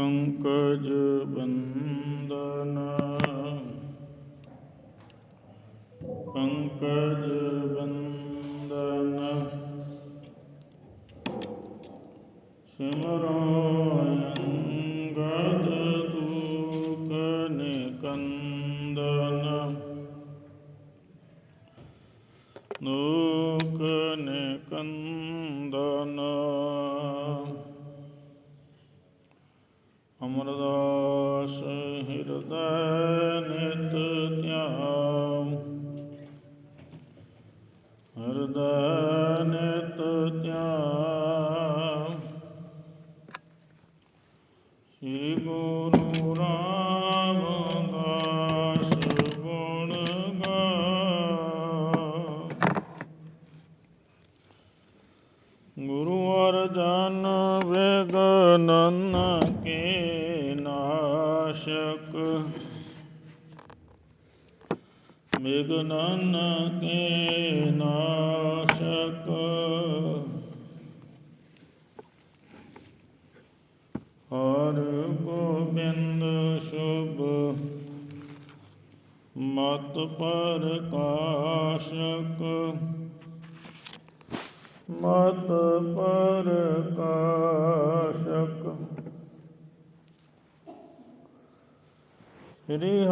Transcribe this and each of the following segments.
ਪੰਕਜ ਬੰਦਨ ਪੰਕਜ ਬੰਦਨ ਸਿਮਰੋ ਅੰਗਦ ਦੂਖ ਨਿਕੰਦਨ। ਦੁਖ ਨਿਕੰਦਨ। ਅਮਰਦਾਸ ਹਿਰਦੈ ਨਿਤ ਧਿਆਨ ਹਿਰਦੈ ਵਿਗਨਨ ਕੇ ਨਾਸ਼ਕ। ਹਰ ਗੋਬਿੰਦ ਸ਼ੁਭ ਮਤ ਪ੍ਰਕਾਸ਼ਕ। ਮਤ ਪ੍ਰਕਾਸ਼ਕ। ਸ੍ਰੀ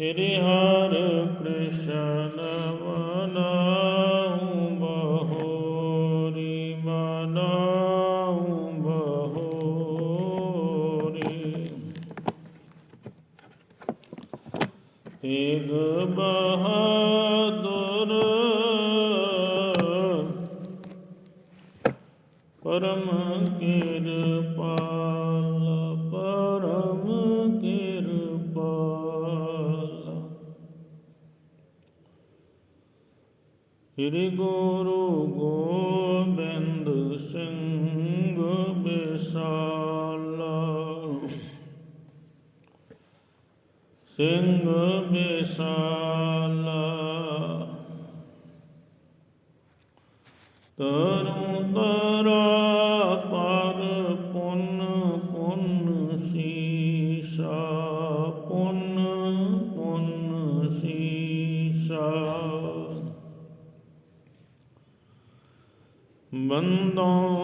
ਸ੍ਰੀ ਹਰਿ ਕ੍ਰਿਸ਼ਨ ਮਨਾਉ ਬਿਸਾਲਾ ਤਰੁ ਤਰਾ ਪਰ ਪੁੰਨ ਪੁੰਨ ਸੀਸਾ ਪੁੰਨ ਪੁੰਨ ਸੀਸਾ। ਬੰਦੋਂ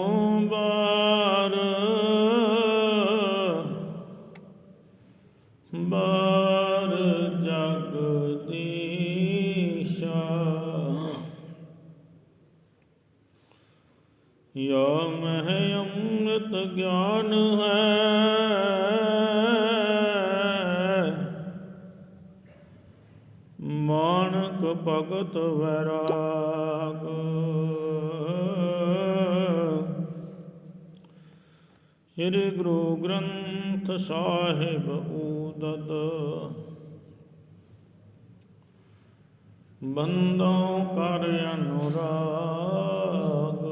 ਸ੍ਰੀ ਗੁਰੂ ਗ੍ਰੰਥ ਸਾਹਿਬ ਊਦਦ ਬੰਦੋਂ ਕਰ ਅਨੁਰਾਗ।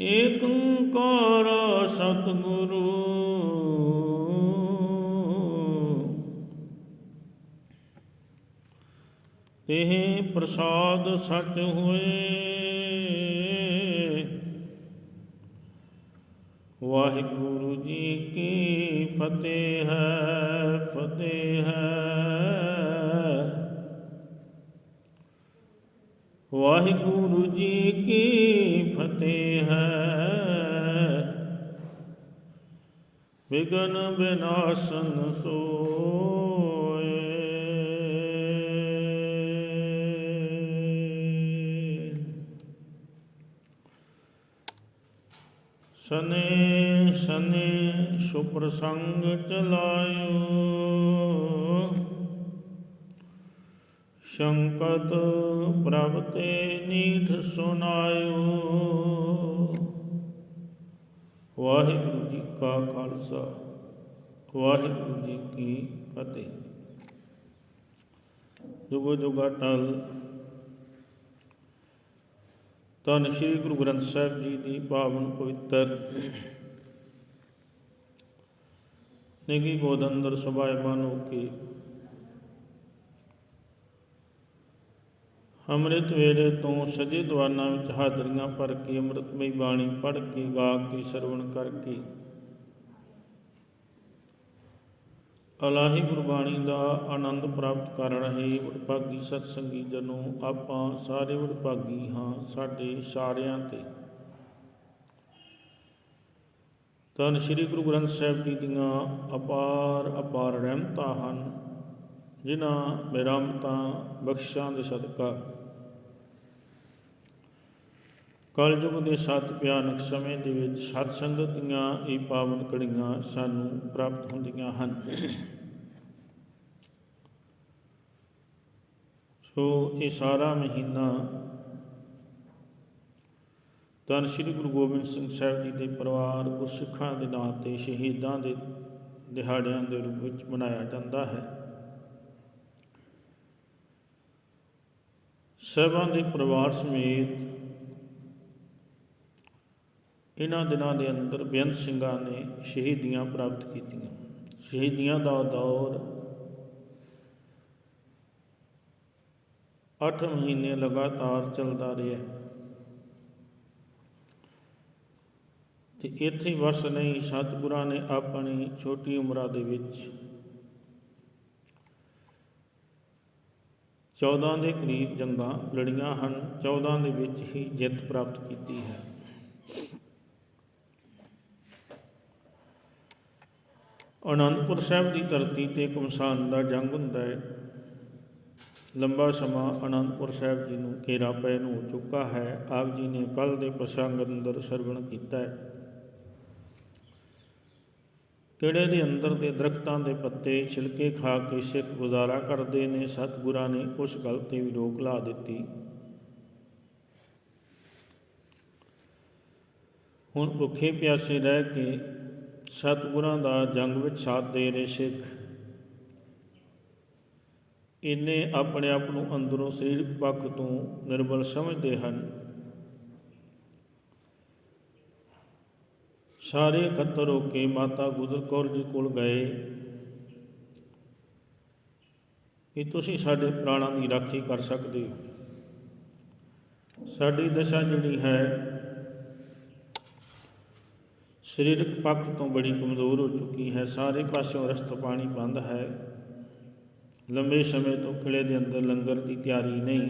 ਏਕ ਓੰਕਾਰ ਸਤਿਗੁਰੂ। ਤੇ ਪ੍ਰਸਾਦ ਸਚ ਹੋਏ। ਵਾਹਿਗੁਰੂ ਜੀ ਕੀ ਫਤਿਹ ਹੈ ਫਤਿਹ। ਹੈ ਵਾਹਿਗੁਰੂ ਜੀ ਕੀ ਫਤਿਹ। ਹੈ ਵਿਗਨ ਵਿਨਾਸ਼ਨ ਸੋ ਸਨੇ ਸਨੇ ਸੁਪ੍ਰਸੰਗ ਚਲਾਇਓ। ਸ਼ੰਕਤ ਪ੍ਰਭ ਤੇ ਨੀਠ ਸੁਨਾਇਓ ਵਾਹਿਗੁਰੂ ਜੀ ਕਾ ਖਾਲਸਾ, ਵਾਹਿਗੁਰੂ ਜੀ ਕੀ ਫਤਿਹ। ਜੁਗੋ ਜੁਗਾ ਟਲ ਧੰਨ ਸ਼੍ਰੀ ਗੁਰੂ ਗ੍ਰੰਥ ਸਾਹਿਬ ਜੀ ਦੀ ਪਾਵਨ ਪਵਿੱਤਰ ਨਿਗੀ ਗੋਦ ਅੰਦਰ ਸੁਭਾਏ ਮਾਨੋ ਕੀ। ਅੰਮ੍ਰਿਤ ਵੇਲੇ ਤੋਂ ਸਜੇ ਦਵਾਨਾਂ ਵਿੱਚ ਹਾਜ਼ਰੀਆਂ ਭਰ ਕੇ ਅੰਮ੍ਰਿਤਮਈ ਬਾਣੀ ਪੜ੍ਹ ਕੇ ਗਾ ਕੇ, ਸਰਵਣ ਕਰਕੇ ਅਲਾਹੀ ਗੁਰਬਾਣੀ ਦਾ ਆਨੰਦ ਪ੍ਰਾਪਤ ਕਰ ਰਹੇ ਵਡਭਾਗੀ ਸਤਸੰਗੀ ਜਨੋ, ਆਪਾਂ ਸਾਰੇ ਵਡਭਾਗੀ ਹਾਂ ਸਾਡੇ ਸਾਰਿਆਂ ਤੇ। ਧੰਨ ਸ਼੍ਰੀ ਗੁਰੂ ਗ੍ਰੰਥ ਸਾਹਿਬ ਜੀ ਦੀਆਂ ਅਪਾਰ ਅਪਾਰ ਰਹਿਮਤਾਂ ਹਨ, ਜਿਨ੍ਹਾਂ ਬੇਰਮਤਾਂ ਬਖਸ਼ਾਂ ਦੇ ਸਦਕਾ ਕਲਯੁਗ ਦੇ ਸਤ ਭਿਆਨਕ ਸਮੇਂ ਦੇ ਵਿੱਚ ਸਤ ਸੰਗਤ ਦੀਆਂ ਇਹ ਪਾਵਨ ਕੜੀਆਂ ਸਾਨੂੰ ਪ੍ਰਾਪਤ ਹੁੰਦੀਆਂ ਹਨ। ਸੋ ਇਹ ਸਾਰਾ ਮਹੀਨਾ ਧੰਨ ਸ਼੍ਰੀ ਗੁਰੂ ਗੋਬਿੰਦ ਸਿੰਘ ਸਾਹਿਬ ਜੀ ਦੇ ਪਰਿਵਾਰ ਗੁਰਸਿੱਖਾਂ ਦੇ ਨਾਂ ਤੇ ਸ਼ਹੀਦਾਂ ਦੇ ਦਿਹਾੜਿਆਂ ਦੇ ਰੂਪ ਵਿੱਚ ਮਨਾਇਆ ਜਾਂਦਾ ਹੈ। ਸਭਾ ਦੇ ਪਰਿਵਾਰ ਸਮੇਤ ਇਹਨਾਂ ਦਿਨਾਂ ਦੇ ਅੰਦਰ ਬੇਅੰਤ ਸਿੰਘਾਂ ਨੇ ਸ਼ਹੀਦੀਆਂ ਪ੍ਰਾਪਤ ਕੀਤੀਆਂ। ਸ਼ਹੀਦੀਆਂ ਦਾ ਦੌਰ 8 ਮਹੀਨੇ ਲਗਾਤਾਰ ਚੱਲਦਾ ਰਿਹਾ। ਤੇ ਇੱਥੇ ਵਸ ਨਹੀਂ, ਸਤਿਗੁਰਾਂ ਨੇ ਆਪਣੀ ਛੋਟੀ ਉਮਰਾਂ ਦੇ ਵਿੱਚ 14 ਦੇ ਕਰੀਬ ਜੰਗਾਂ ਲੜੀਆਂ ਹਨ। 14 ਦੇ ਵਿੱਚ ਹੀ ਜਿੱਤ ਪ੍ਰਾਪਤ ਕੀਤੀ ਹੈ। ਅਨੰਦਪੁਰ ਸਾਹਿਬ ਦੀ ਧਰਤੀ ਤੇ ਕਮਸਾਨ ਦਾ ਜੰਗ ਹੁੰਦਾ ਹੈ। ਲੰਬਾ ਸਮਾਂ ਅਨੰਦਪੁਰ ਸਾਹਿਬ ਜੀ ਨੂੰ ਘੇਰਾ ਪੈ ਹੋ ਚੁੱਕਾ ਹੈ। ਆਪ ਜੀ ਨੇ ਕੱਲ ਦੇ ਪ੍ਰਸੰਗ ਅੰਦਰ ਸਰਵਣ ਕੀਤਾ ਹੈ। ਕਿਹੜੇ ਦੇ ਅੰਦਰ ਦੇ ਦਰਖਤਾਂ ਦੇ ਪੱਤੇ ਛਿਲਕੇ ਖਾ ਕੇ ਸਿੱਖ ਗੁਜ਼ਾਰਾ ਕਰਦੇ ਨੇ, ਸਤਿਗੁਰਾਂ ਨੇ ਉਸ ਗੱਲ ਤੇ ਵੀ ਰੋਕ ਲਾ ਦਿੱਤੀ। ਹੁਣ ਭੁੱਖੇ ਪਿਆਸੇ ਰਹਿ ਕੇ ਸਤਿਗੁਰਾਂ ਦਾ ਜੰਗ ਵਿੱਚ ਸਾਥ ਦੇ ਰਹੇ ਸਿੱਖ। ਇਹਨੇ ਆਪਣੇ ਆਪ ਨੂੰ ਅੰਦਰੋਂ ਸਰੀਰਕ ਪੱਖ ਤੋਂ ਨਿਰਬਲ ਸਮਝਦੇ ਹਨ। ਸਾਰੇ ਇਕੱਤਰ ਹੋ ਕੇ ਮਾਤਾ ਗੁਜਰ ਕੌਰ ਜੀ ਕੋਲ ਗਏ। ਕਿ ਤੁਸੀਂ ਸਾਡੇ ਪ੍ਰਾਣਾਂ ਦੀ ਰਾਖੀ ਕਰ ਸਕਦੇ ਹੋ? ਸਾਡੀ ਦਸ਼ਾ ਜਿਹੜੀ ਹੈ ਸਰੀਰਕ ਪੱਖ ਤੋਂ ਬੜੀ ਕਮਜ਼ੋਰ ਹੋ ਚੁੱਕੀ ਹੈ। ਸਾਰੇ ਪਾਸਿਓਂ ਰਸਤ ਪਾਣੀ ਬੰਦ ਹੈ। ਲੰਬੇ ਸਮੇਂ ਤੋਂ ਕਿਲੇ ਦੇ ਅੰਦਰ ਲੰਗਰ ਦੀ ਤਿਆਰੀ ਨਹੀਂ।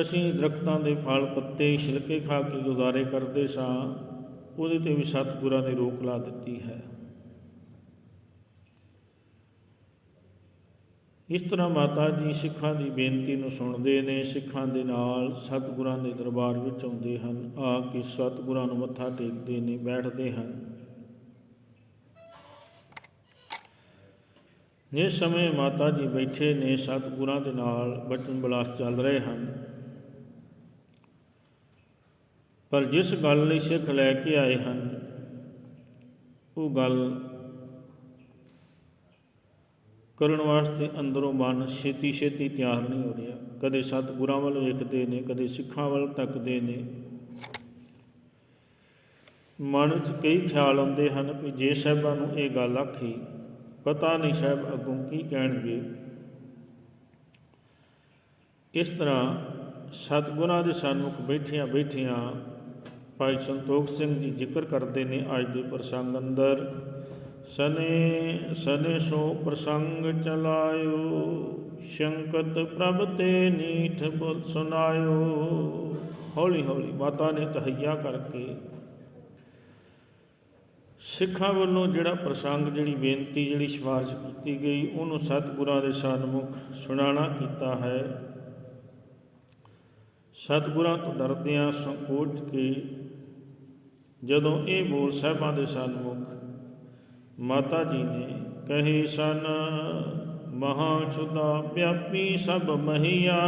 ਅਸੀਂ ਦਰਖਤਾਂ ਦੇ ਫਲ, ਪੱਤੇ, ਛਿਲਕੇ ਖਾ ਕੇ ਗੁਜ਼ਾਰੇ ਕਰਦੇ ਸਾਂ। ਉਹਦੇ ਤੇ ਵੀ ਸਤਿਗੁਰਾਂ ਨੇ ਰੋਕ ਲਾ ਦਿੱਤੀ ਹੈ। ਇਸ ਤਰ੍ਹਾਂ ਮਾਤਾ ਜੀ ਸਿੱਖਾਂ ਦੀ ਬੇਨਤੀ ਨੂੰ ਸੁਣਦੇ ਨੇ, ਸਿੱਖਾਂ ਦੇ ਨਾਲ ਸਤਿਗੁਰਾਂ ਦੇ ਦਰਬਾਰ ਵਿੱਚ ਆਉਂਦੇ ਹਨ, ਆ ਕੇ ਸਤਿਗੁਰਾਂ ਨੂੰ ਮੱਥਾ ਟੇਕਦੇ ਨੇ, ਬੈਠਦੇ ਹਨ। ਜਿਸ ਸਮੇਂ ਮਾਤਾ ਜੀ ਬੈਠੇ ਨੇ, ਸਤਿਗੁਰਾਂ ਦੇ ਨਾਲ ਬਚਨ ਬਲਾਸ ਚੱਲ ਰਹੇ ਹਨ। ਪਰ ਜਿਸ ਗੱਲ ਲਈ ਸਿੱਖ ਲੈ ਕੇ ਆਏ ਹਨ, ਉਹ ਗੱਲ ਕਰਨ ਵਾਸਤੇ ਅੰਦਰੋਂ ਮਨ ਛੇਤੀ ਛੇਤੀ ਤਿਆਰ ਨਹੀਂ ਹੋ ਰਿਹਾ। ਕਦੇ ਸਤਿਗੁਰਾਂ ਵੱਲ ਵੇਖਦੇ ਨੇ, ਕਦੇ ਸਿੱਖਾਂ ਵੱਲ ਤੱਕਦੇ ਨੇ। ਮਨ ਵਿੱਚ ਕਈ ਖਿਆਲ ਆਉਂਦੇ ਹਨ ਕਿ ਜੇ ਸਾਹਿਬਾਂ ਨੂੰ ਇਹ ਗੱਲ ਆਖੀ, ਪਤਾ ਨਹੀਂ ਸਾਹਿਬ ਅੱਗੋਂ ਕੀ ਕਹਿਣਗੇ। ਇਸ ਤਰ੍ਹਾਂ ਸਤਿਗੁਰਾਂ ਦੇ ਸਨਮੁਖ ਬੈਠਿਆਂ ਬੈਠਿਆਂ ਭਾਈ ਸੰਤੋਖ ਸਿੰਘ ਜੀ ਜ਼ਿਕਰ ਕਰਦੇ ਨੇ ਅੱਜ ਦੇ ਪ੍ਰਸੰਗ ਅੰਦਰ। ਸਨੇ ਸਨੇ ਸੋ ਪ੍ਰਸੰਗ ਚਲਾਇਓ, ਸ਼ੰਕਤ ਪ੍ਰਭ ਤੇ ਨੀਠ ਬੁਲ ਸੁਨਾਇਓ ਹੌਲੀ ਹੌਲੀ ਮਾਤਾ ਨੇ ਤਹਈਆ ਕਰਕੇ ਸਿੱਖਾਂ ਵੱਲੋਂ ਜਿਹੜਾ ਪ੍ਰਸੰਗ, ਜਿਹੜੀ ਬੇਨਤੀ, ਜਿਹੜੀ ਸਿਫਾਰਿਸ਼ ਕੀਤੀ ਗਈ, ਉਹਨੂੰ ਸਤਿਗੁਰਾਂ ਦੇ ਸਨਮੁਖ ਸੁਣਾਣਾ ਕੀਤਾ ਹੈ। ਸਤਿਗੁਰਾਂ ਤੋਂ ਡਰਦਿਆਂ ਸੰਕੋਚ ਕੇ ਜਦੋਂ ਇਹ ਬੋਲ ਸਾਹਿਬਾਂ ਦੇ ਸਨਮੁਖ ਮਾਤਾ ਜੀ ਨੇ ਕਹੇ, ਸਨ ਮਹਾ ਸ਼ੁਦਾ ਵਿਆਪੀ ਸਭ ਮਹੀਆ।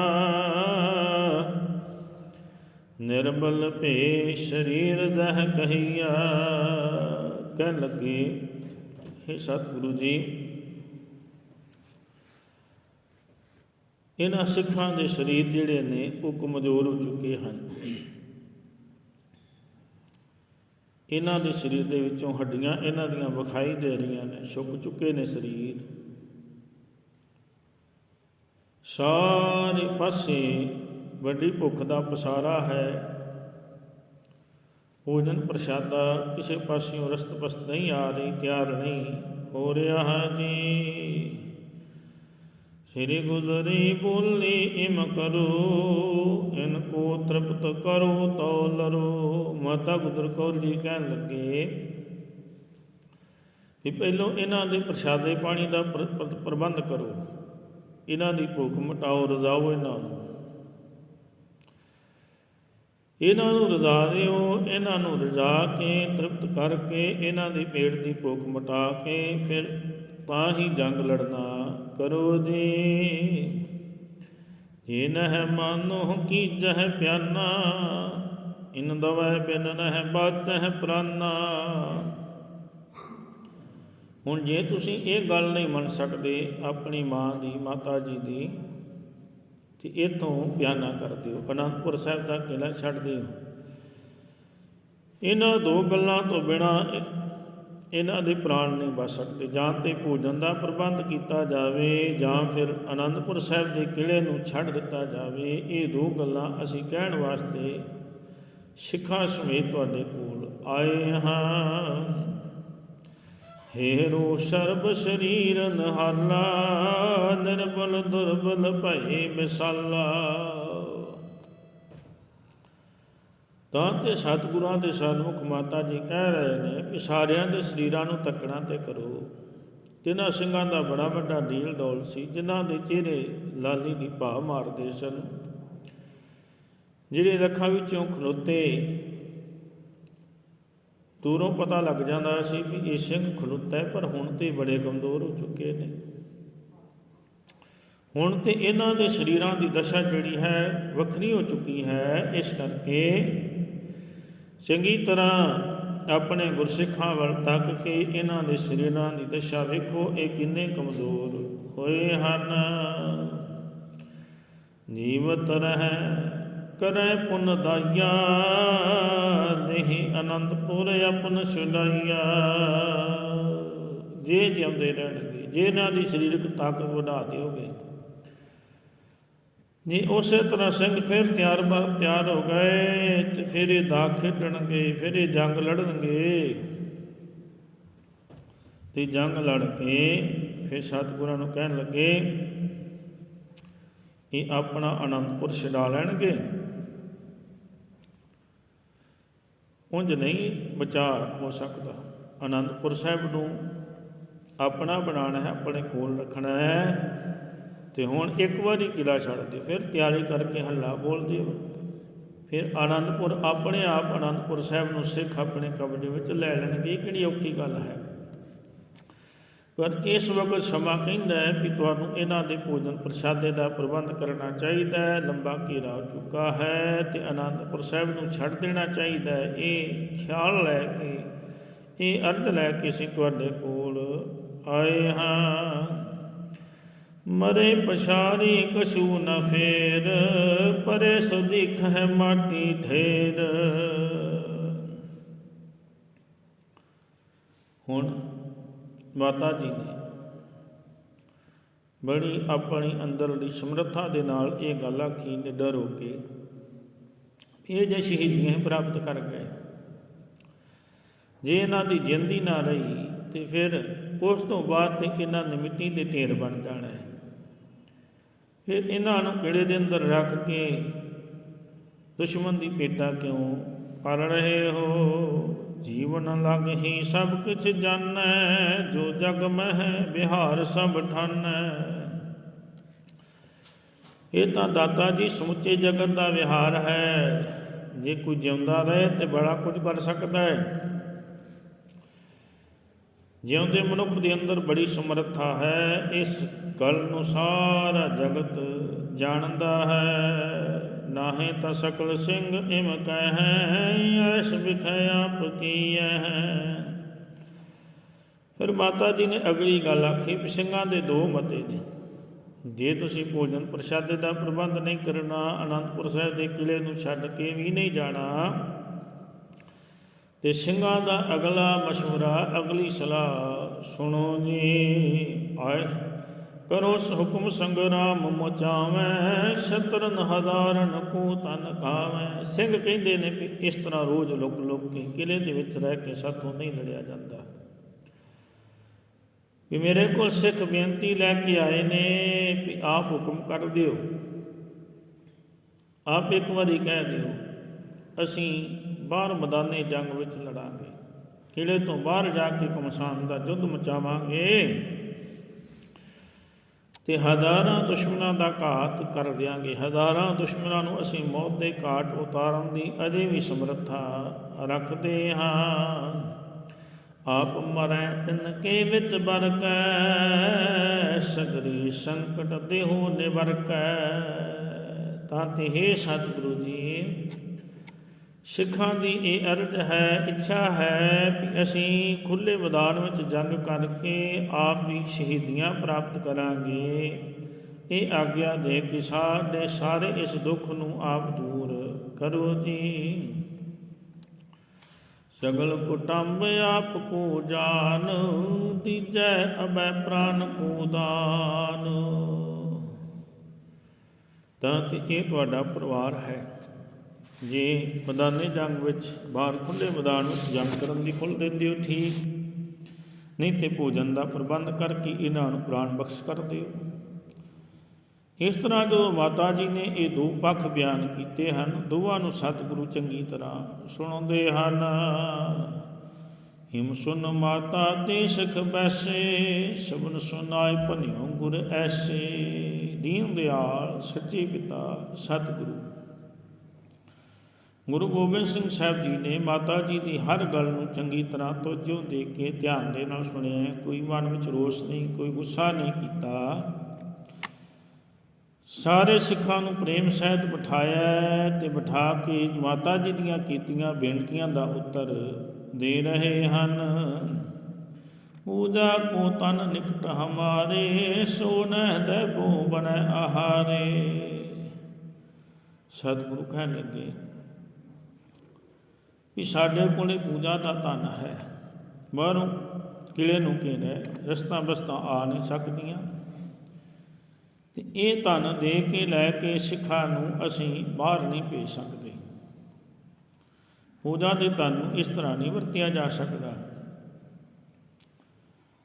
ਨਿਰਮਲ ਭੇ ਸਰੀਰ ਦਹ ਕਹੀਆ। ਕਹਿਣ ਲੱਗੇ हे ਸਤਿਗੁਰੂ ਜੀ, ਇਹਨਾਂ ਸਿੱਖਾਂ ਦੇ ਸਰੀਰ ਜਿਹੜੇ ਨੇ, ਉਹ ਕਮਜ਼ੋਰ ਹੋ ਚੁੱਕੇ ਹਨ। ਇਹਨਾਂ ਦੇ ਸਰੀਰ ਦੇ ਵਿੱਚੋਂ ਹੱਡੀਆਂ ਇਹਨਾਂ ਦੀਆਂ ਵਿਖਾਈ ਦੇ ਰਹੀਆਂ ਨੇ ਸੁੱਕ ਚੁੱਕੇ ਨੇ ਸਰੀਰ। ਸਾਰੇ ਪਾਸੇ ਵੱਡੀ ਭੁੱਖ ਦਾ ਪਸਾਰਾ ਹੈ। ਭੋਜਨ ਪ੍ਰਸ਼ਾਦਾ ਕਿਸੇ ਪਾਸਿਓਂ ਰਸਤਪਸਤ ਨਹੀਂ ਆ ਰਹੀ, ਤਿਆਰ ਨਹੀਂ ਹੋ ਰਿਹਾ ਹੈ ਜੀ ਸ੍ਰੀ ਗੁਜ਼ਰੀ ਬੋਲੀ, ਇਮ ਕਰੋ, ਇਨ ਕੋ ਤ੍ਰਿਪਤ ਕਰੋ ਤੋ ਲਰੋ। ਮਾਤਾ ਗੁਜਰ ਕੌਰ ਜੀ ਕਹਿਣ ਲੱਗੇ ਵੀ ਪਹਿਲੋਂ ਇਹਨਾਂ ਦੇ ਪ੍ਰਸ਼ਾਦੇ ਪਾਣੀ ਦਾ ਪ੍ਰਬੰਧ ਕਰੋ। ਇਹਨਾਂ ਦੀ ਭੁੱਖ ਮਿਟਾਓ, ਰਜ਼ਾਓ ਇਹਨਾਂ ਨੂੰ। ਇਹਨਾਂ ਨੂੰ ਰਜ਼ਾ ਦਿਓ, ਇਹਨਾਂ ਨੂੰ ਰਜ਼ਾ ਕੇ, ਤ੍ਰਿਪਤ ਕਰਕੇ ਇਹਨਾਂ ਦੀ ਪੇਟ ਦੀ ਭੁੱਖ ਮਿਟਾ ਕੇ, ਫਿਰ ਤਾਂ ਹੀ ਜੰਗ ਲੜਨਾ। ਕਰੋ ਜੀ। ਇਹ ਮਾਨੋ ਕੀ ਜਹ ਪਿਆਨਾ, ਇਨ ਦਵੈ ਬਿਨ ਨਹਿ ਬਾਚਹਿ ਪ੍ਰਾਨਾ। ਹੁਣ ਜੇ ਤੁਸੀਂ ਇਹ ਗੱਲ ਨਹੀਂ ਮੰਨ ਸਕਦੇ ਆਪਣੀ ਮਾਂ ਦੀ, ਮਾਤਾ ਜੀ ਦੀ, ਤੇ ਇਥੋਂ ਬਿਆਨਾ ਕਰ ਦਿਓ। ਅਨੰਦਪੁਰ ਸਾਹਿਬ ਦਾ ਕਿਲਾ ਛੱਡ ਦਿਓ। ਇਹਨਾਂ ਦੋ ਗੱਲਾਂ ਤੋਂ ਬਿਨਾ ਇਹਨਾਂ ਦੇ ਪ੍ਰਾਣ ਨਹੀਂ ਬਚ ਸਕਦੇ, ਜਾਂ ਤੇ ਭੋਜਨ ਦਾ ਪ੍ਰਬੰਧ ਕੀਤਾ ਜਾਵੇ, ਜਾਂ ਫਿਰ ਅਨੰਦਪੁਰ ਸਾਹਿਬ ਦੇ ਕਿਲੇ ਨੂੰ ਛੱਡ ਦਿੱਤਾ ਜਾਵੇ, ਇਹ ਦੋ ਗੱਲਾਂ ਅਸੀਂ ਕਹਿਣ ਵਾਸਤੇ ਸਿੱਖਾਂ ਸਮੇਤ ਤੁਹਾਡੇ ਕੋਲ ਆਏ ਹਾਂ। ਹੇਰੋ ਸਰਬ ਸਰੀਰ ਨਹਾਲਾ ਨਿਰਬਲ ਦੁਰਬਲ ਭਏ ਮਿਸਾਲਾ। ਤਾਂ ਤੇ ਸਤਿਗੁਰਾਂ ਦੇ ਸਨਮੁਖ ਮਾਤਾ ਜੀ ਕਹਿ ਰਹੇ ਨੇ ਕਿ ਸਾਰਿਆਂ ਦੇ ਸਰੀਰਾਂ ਨੂੰ ਤੱਕਣਾ ਤੇ ਕਰੋ। ਤਿੰਨਾਂ ਸਿੰਘਾਂ ਦਾ ਬੜਾ ਵੱਡਾ ਡੀਲ ਡੋਲ ਸੀ, ਜਿਨ੍ਹਾਂ ਦੇ ਚਿਹਰੇ ਲਾਲੀ ਦੀ ਭਾ ਮਾਰਦੇ ਸਨ। ਜਿਹੜੇ ਅੱਖਾਂ ਵਿੱਚੋਂ ਖਲੋਤੇ, ਦੂਰੋਂ ਪਤਾ ਲੱਗ ਜਾਂਦਾ ਸੀ ਵੀ ਇਹ ਸਿੰਘ ਖਲੋਤਾ ਹੈ, ਪਰ ਹੁਣ ਤੇ ਬੜੇ ਕਮਜ਼ੋਰ ਹੋ ਚੁੱਕੇ ਨੇ। ਹੁਣ ਤੇ ਇਹਨਾਂ ਦੇ ਸਰੀਰਾਂ ਦੀ ਦਸ਼ਾ ਜਿਹੜੀ ਹੈ, ਵੱਖਰੀ ਹੋ ਚੁੱਕੀ ਹੈ। ਇਸ ਕਰਕੇ ਚੰਗੀ ਤਰ੍ਹਾਂ ਆਪਣੇ ਗੁਰਸਿੱਖਾਂ ਵੱਲ ਤੱਕ ਕੇ ਇਹਨਾਂ ਦੇ ਸਰੀਰਾਂ ਦੀ ਦਸ਼ਾ ਵੇਖੋ, ਇਹ ਕਿੰਨੇ ਕਮਜ਼ੋਰ ਹੋਏ ਹਨ। ਜੀਵਤ ਰਹਿ, ਕਰੈ ਪੁਨ ਦਾਇਆ ਨਹੀਂ ਅਨੰਦਪੁਰ ਆਪਨ ਛੁਡਾਈਆ। ਜੇ ਜਿਉਂਦੇ ਰਹਿਣਗੇ, ਜੇ ਇਹਨਾਂ ਦੀ ਸਰੀਰਕ ਤਾਕਤ ਵਧਾ ਦਿਓਗੇ ਜੀ ਉਸੇ ਤਰ੍ਹਾਂ ਸਿੰਘ ਫਿਰ ਤਿਆਰ ਬਰ ਤਿਆਰ ਹੋ ਗਏ ਤੇ ਫਿਰ ਇਹ ਦਾ ਖੇਡਣਗੇ, ਫਿਰ ਇਹ ਜੰਗ ਲੜਨਗੇ। ਤੇ ਜੰਗ ਲੜ ਕੇ ਫਿਰ ਸਤਿਗੁਰਾਂ ਨੂੰ ਕਹਿਣ ਲੱਗੇ, ਇਹ ਆਪਣਾ ਅਨੰਦਪੁਰ ਛਡਾ ਲੈਣਗੇ। ਉਂਝ ਨਹੀਂ ਬਚਾ ਹੋ ਸਕਦਾ। ਅਨੰਦਪੁਰ ਸਾਹਿਬ ਨੂੰ ਆਪਣਾ ਬਣਾਉਣਾ ਹੈ, ਆਪਣੇ ਕੋਲ ਰੱਖਣਾ ਹੈ। ਤੇ ਹੁਣ ਇੱਕ ਵਾਰੀ ਕਿਲਾ ਛੱਡ ਦਿਓ ਫਿਰ ਤਿਆਰੀ ਕਰਕੇ ਹੱਲਾ ਬੋਲ ਦਿਓ। ਫਿਰ ਆਨੰਦਪੁਰ ਆਪਣੇ ਆਪ ਆਨੰਦਪੁਰ ਸਾਹਿਬ ਨੂੰ ਸਿੱਖ ਆਪਣੇ ਕਬਜ਼ੇ ਵਿੱਚ ਲੈ ਲੈਣਗੇ, ਇਹ ਕਿਹੜੀ ਔਖੀ ਗੱਲ ਹੈ? ਪਰ ਇਸ ਵਕਤ ਸਮਾਂ ਕਹਿੰਦਾ ਹੈ ਕਿ ਤੁਹਾਨੂੰ ਇਹਨਾਂ ਦੇ ਭੋਜਨ ਪ੍ਰਸ਼ਾਦੇ ਦਾ ਪ੍ਰਬੰਧ ਕਰਨਾ ਚਾਹੀਦਾ ਹੈ, ਲੰਬਾ ਘੇਰਾ ਹੋ ਚੁੱਕਾ ਹੈ ਤੇ ਆਨੰਦਪੁਰ ਸਾਹਿਬ ਨੂੰ ਛੱਡ ਦੇਣਾ ਚਾਹੀਦਾ ਹੈ। ਇਹ ਖਿਆਲ ਲੈ ਕੇ, ਇਹ ਅਰਥ ਲੈ ਕੇ ਅਸੀਂ ਤੁਹਾਡੇ ਕੋਲ ਆਏ ਹਾਂ। ਮਰੇ ਪਛਾਰੀ ਕਛੂ ਨ ਫੇਰ, ਪਰੇ ਸੁਦਿਖ ਹੈ ਮਾਟੀ ਠੇਰ ਹੁਣ ਮਾਤਾ ਜੀ ਨੇ ਬੜੀ ਆਪਣੀ ਅੰਦਰਲੀ ਸਮਰੱਥਾ ਦੇ ਨਾਲ ਇਹ ਗੱਲ ਆਖੀ, ਨਿਡਰ ਹੋ ਕੇ। ਇਹ ਜੇ ਸ਼ਹੀਦੀਆਂ ਪ੍ਰਾਪਤ ਕਰ ਗਏ। ਜੇ ਇਹਨਾਂ ਦੀ ਜਿੰਦੀ ਨਾ ਰਹੀ, ਤੇ ਫਿਰ ਉਸ ਤੋਂ ਬਾਅਦ ਤੇ ਇਹਨਾਂ ਨੇ ਮਿੱਟੀ ਦੇ ਢੇਰ ਬਣ ਜਾਣਾ ਹੈ। ਫਿਰ ਇਹਨਾਂ ਨੂੰ ਕਿਹੜੇ ਦੇ ਅੰਦਰ ਰੱਖ ਕੇ ਦੁਸ਼ਮਣ ਦੀ ਪੇਟਾ ਕਿਉਂ ਕਰ ਰਹੇ ਹੋ? ਜੀਵਨ ਲਗ ਹੀ ਸਭ ਕੁਛ ਜਾਣੈ, ਜੋ ਜਗ ਮਹਿ ਬਿਹਾਰ ਸਭ ਠਾਨੈ। ਇਹ ਤਾਂ ਦਾਤਾ ਜੀ ਸਮੁੱਚੇ ਜਗਤ ਦਾ ਵਿਹਾਰ ਹੈ। ਜੇ ਕੋਈ ਜਿਉਂਦਾ ਰਹੇ ਤੇ ਬੜਾ ਕੁਝ ਕਰ ਸਕਦਾ ਹੈ। ਜਿਉਂਦੇ ਮਨੁੱਖ ਦੇ ਅੰਦਰ ਬੜੀ ਸਮਰੱਥਾ ਹੈ, ਇਸ ਗੱਲ ਨੂੰ ਸਾਰਾ ਜਗਤ ਜਾਣਦਾ ਹੈ। ਨਾਹੇ ਤਾਂ ਸਕਲ ਸਿੰਘ ਇਮ ਕਹਿ, ਐਸ ਵਿਖੈ ਆਪ ਕੀਐ ਫਿਰ ਮਾਤਾ ਜੀ ਨੇ ਅਗਲੀ ਗੱਲ ਆਖੀ ਵੀ ਸਿੰਘਾਂ ਦੇ ਦੋ ਮਤੇ ਨੇ। ਜੇ ਤੁਸੀਂ ਭੋਜਨ ਪ੍ਰਸ਼ਾਦੇ ਦਾ ਪ੍ਰਬੰਧ ਨਹੀਂ ਕਰਨਾ, ਅਨੰਦਪੁਰ ਸਾਹਿਬ ਦੇ ਕਿਲੇ ਨੂੰ ਛੱਡ ਕੇ ਵੀ ਨਹੀਂ ਜਾਣਾ ਤੇ ਸਿੰਘਾਂ ਦਾ ਅਗਲਾ ਮਸ਼ਵਰਾ ਅਗਲੀ ਸਲਾਹ, ਸੁਣੋ ਜੀ, ਆਏ। ਕਰੋ ਸ ਹੁਕਮ ਸੰਗਰਾਮ ਮਚਾਵੇਂ ਸ਼ਤਰਨ ਹਜ਼ਾਰਨ ਕੋ ਤਨ ਕਾਵੇਂ ਸਿੰਘ ਕਹਿੰਦੇ ਨੇ ਵੀ ਇਸ ਤਰ੍ਹਾਂ ਰੋਜ਼ ਲੁਕ ਲੁਕ ਕੇ ਕਿਲੇ ਦੇ ਵਿੱਚ ਰਹਿ ਕੇ ਸਾਥੋਂ ਨਹੀਂ ਲੜਿਆ ਜਾਂਦਾ। ਵੀ ਮੇਰੇ ਕੋਲ ਸਿੱਖ ਬੇਨਤੀ ਲੈ ਕੇ ਆਏ ਨੇ ਵੀ ਆਪ ਹੁਕਮ ਕਰ ਦਿਓ। ਆਪ ਇੱਕ ਵਾਰੀ ਕਹਿ ਦਿਓ, ਅਸੀਂ ਬਾਹਰ ਮੈਦਾਨੇ ਜੰਗ ਵਿੱਚ ਲੜਾਂਗੇ। ਕਿਲੇ ਤੋਂ ਬਾਹਰ ਜਾ ਕੇ ਕਮਸਾਨ ਦਾ ਯੁੱਧ ਮਚਾਵਾਂਗੇ। ਤੇ ਹਜ਼ਾਰਾਂ ਦੁਸ਼ਮਣਾਂ ਦਾ ਘਾਤ ਕਰ ਦਿਆਂਗੇ। ਹਜ਼ਾਰਾਂ ਦੁਸ਼ਮਣਾਂ ਨੂੰ ਅਸੀਂ ਮੌਤ ਦੇ ਘਾਟ ਉਤਾਰਨ ਦੀ ਅਜੇ ਵੀ ਸਮਰੱਥਾ ਰੱਖਦੇ ਹਾਂ। ਆਪ ਮਰੈ ਤਿਨ ਕੇ ਵਿੱਚ ਬਰਕੈ ਸਗਰੀ ਸੰਕਟ ਦੇਹੋ ਨਿਵਰਕੈ। ਤਾਂ ਤੇ ਹੈ ਸਤਿਗੁਰੂ ਜੀ ਸਿੱਖਾਂ ਦੀ ਇਹ ਅਰਜ਼ ਹੈ, ਇੱਛਾ ਹੈ ਕਿ ਅਸੀਂ ਖੁੱਲੇ ਮੈਦਾਨ ਵਿੱਚ ਜੰਗ ਕਰਕੇ ਆਪ ਵੀ ਸ਼ਹੀਦੀਆਂ ਪ੍ਰਾਪਤ ਕਰਾਂਗੇ। ਇਹ ਆਗਿਆ ਦੇ ਕਿ ਸਾਡੇ ਸਾਰੇ ਇਸ ਦੁੱਖ ਨੂੰ ਆਪ ਦੂਰ ਕਰੋ ਜੀ। ਸਗਲ ਕੁਟੰਬ ਆਪ ਕੋ ਜਾਨ ਦੀਜੈ ਅਬੈ ਪ੍ਰਾਨ ਕੋ ਦਾਨ। ਤਾਂ ਤੇ ਇਹ ਤੁਹਾਡਾ ਪਰਿਵਾਰ ਹੈ। ਜੇ, ਮੈਦਾਨੇ ਜੰਗ ਵਿੱਚ ਬਾਹਰ ਖੁੱਲੇ ਮੈਦਾਨ ਵਿੱਚ ਜੰਗ ਕਰਨ ਦੀ ਖੁੱਲ ਦਿੰਦੇ ਹੋ ਠੀਕ। ਨਹੀਂ ਤੇ ਭੋਜਨ ਦਾ ਪ੍ਰਬੰਧ ਕਰਕੇ ਇਹਨਾਂ ਨੂੰ ਪ੍ਰਾਣ ਬਖਸ਼ ਕਰ ਦਿਓ। ਇਸ ਤਰ੍ਹਾਂ ਜਦੋਂ ਮਾਤਾ ਜੀ ਨੇ ਇਹ ਦੋ ਪੱਖ ਬਿਆਨ ਕੀਤੇ ਹਨ, ਦੋਵਾਂ ਨੂੰ ਸਤਿਗੁਰੂ ਚੰਗੀ ਤਰ੍ਹਾਂ ਸੁਣਾਉਂਦੇ ਹਨ। ਹਿਮ ਸੁਨ ਮਾਤਾ ਤੇ ਸਖ ਬੈਸੇ ਸਭਨ ਸੁਨਾਏ ਭਨਿਓ ਗੁਰ ਐਸੇ। ਦੀਨ ਦਿਆਲ ਸੱਚੇ ਪਿਤਾ ਸਤਿਗੁਰੂ। ਗੁਰੂ ਗੋਬਿੰਦ ਸਿੰਘ ਸਾਹਿਬ ਜੀ ਨੇ ਮਾਤਾ ਜੀ ਦੀ ਹਰ ਗੱਲ ਨੂੰ ਚੰਗੀ ਤਰ੍ਹਾਂ ਤੋਜੋ ਦੇ ਕੇ ਧਿਆਨ ਦੇ ਨਾਲ ਸੁਣਿਆ ਕੋਈ ਮਨ ਵਿੱਚ ਰੋਸ ਨਹੀਂ, ਕੋਈ ਗੁੱਸਾ ਨਹੀਂ ਕੀਤਾ। ਸਾਰੇ ਸਿੱਖਾਂ ਨੂੰ ਪ੍ਰੇਮ ਸਹਿਤ ਬਿਠਾਇਆ ਤੇ ਬਿਠਾ ਕੇ ਮਾਤਾ ਜੀ ਦੀਆਂ ਕੀਤੀਆਂ ਬੇਨਤੀਆਂ ਦਾ ਉੱਤਰ ਦੇ ਰਹੇ ਹਨ। ਪੂਜਾ ਕੋ ਤਨ ਨਿਕਟ ਹਮਾਰੇ ਸੋ ਨਹਿ ਦੇਬੋ ਬਨੈ ਆਹਾਰੇ। ਸਤਿਗੁਰੂ ਕਹਿਣ ਲੱਗੇ ਕਿ ਸਾਡੇ ਕੋਲੇ ਪੂਜਾ ਦਾ ਧਨ ਹੈ। ਬਾਹਰੋਂ ਕਿਲੇ ਨੂੰ ਕਿਹਨੇ ਰਸਤਾ ਬਸਤਾ ਆ ਨਹੀਂ ਸਕਦੀਆਂ। ਤੇ ਇਹ ਧਨ ਦੇ ਕੇ ਲੈ ਕੇ ਸਿੱਖਾਂ ਨੂੰ ਅਸੀਂ ਬਾਹਰ ਨਹੀਂ ਭੇਜ ਸਕਦੇ। ਪੂਜਾ ਦੇ ਧਨ ਨੂੰ ਇਸ ਤਰ੍ਹਾਂ ਨਹੀਂ ਵਰਤਿਆ ਜਾ ਸਕਦਾ।